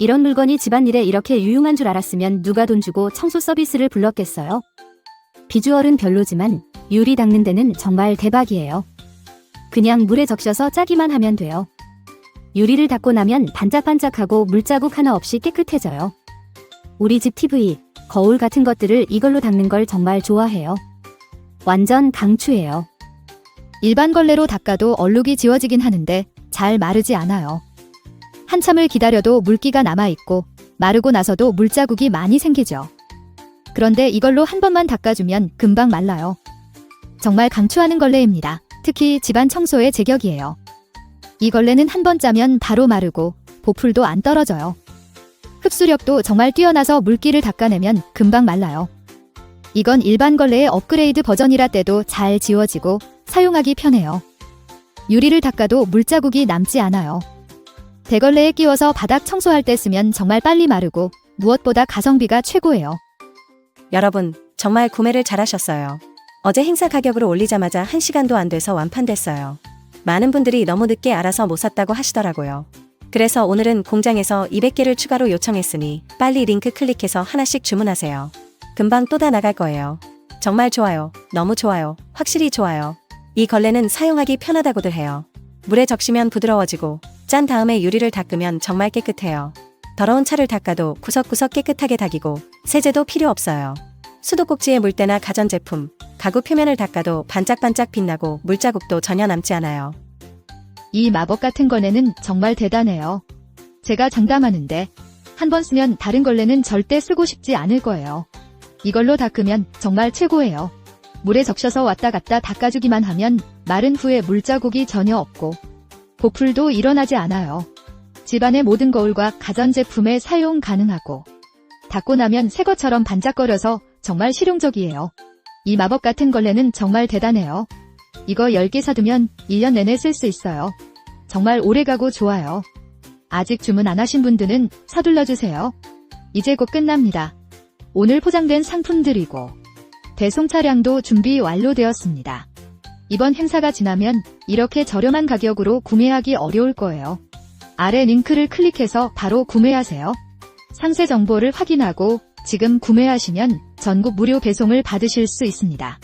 이런 물건이 집안일에 이렇게 유용한 줄 알았으면 누가 돈 주고 청소 서비스를 불렀겠어요? 비주얼은 별로지만 유리 닦는 데는 정말 대박이에요. 그냥 물에 적셔서 짜기만 하면 돼요. 유리를 닦고 나면 반짝반짝하고 물자국 하나 없이 깨끗해져요. 우리 집 TV, 거울 같은 것들을 이걸로 닦는 걸 정말 좋아해요. 완전 강추예요. 일반 걸레로 닦아도 얼룩이 지워지긴 하는데 잘 마르지 않아요. 한참을 기다려도 물기가 남아있고 마르고 나서도 물자국이 많이 생기죠. 그런데 이걸로 한 번만 닦아주면 금방 말라요. 정말 강추하는 걸레입니다. 특히 집안 청소에 제격이에요. 이 걸레는 한 번 짜면 바로 마르고 보풀도 안 떨어져요. 흡수력도 정말 뛰어나서 물기를 닦아내면 금방 말라요. 이건 일반 걸레의 업그레이드 버전이라 때도 잘 지워지고 사용하기 편해요. 유리를 닦아도 물자국이 남지 않아요. 대걸레에 끼워서 바닥 청소할 때 쓰면 정말 빨리 마르고 무엇보다 가성비가 최고예요. 여러분, 정말 구매를 잘하셨어요. 어제 행사 가격으로 올리자마자 1시간도 안 돼서 완판됐어요. 많은 분들이 너무 늦게 알아서 못 샀다고 하시더라고요. 그래서 오늘은 공장에서 200개를 추가로 요청했으니 빨리 링크 클릭해서 하나씩 주문하세요. 금방 또 다 나갈 거예요. 정말 좋아요. 너무 좋아요. 확실히 좋아요. 이 걸레는 사용하기 편하다고들 해요. 물에 적시면 부드러워지고 짠 다음에 유리를 닦으면 정말 깨끗해요. 더러운 차를 닦아도 구석구석 깨끗하게 닦이고 세제도 필요 없어요. 수도꼭지에 물때나 가전제품, 가구 표면을 닦아도 반짝반짝 빛나고 물자국도 전혀 남지 않아요. 이 마법 같은 걸레는 정말 대단해요. 제가 장담하는데 한 번 쓰면 다른 걸레는 절대 쓰고 싶지 않을 거예요. 이걸로 닦으면 정말 최고예요. 물에 적셔서 왔다 갔다 닦아주기만 하면 마른 후에 물자국이 전혀 없고 보풀도 일어나지 않아요. 집안의 모든 거울과 가전제품에 사용 가능하고 닦고 나면 새 것처럼 반짝거려서 정말 실용적이에요. 이 마법 같은 걸레는 정말 대단해요. 이거 10개 사두면 1년 내내 쓸 수 있어요. 정말 오래가고 좋아요. 아직 주문 안 하신 분들은 서둘러주세요. 이제 곧 끝납니다. 오늘 포장된 상품들이고 배송 차량도 준비 완료되었습니다. 이번 행사가 지나면 이렇게 저렴한 가격으로 구매하기 어려울 거예요. 아래 링크를 클릭해서 바로 구매하세요. 상세 정보를 확인하고 지금 구매하시면 전국 무료 배송을 받으실 수 있습니다.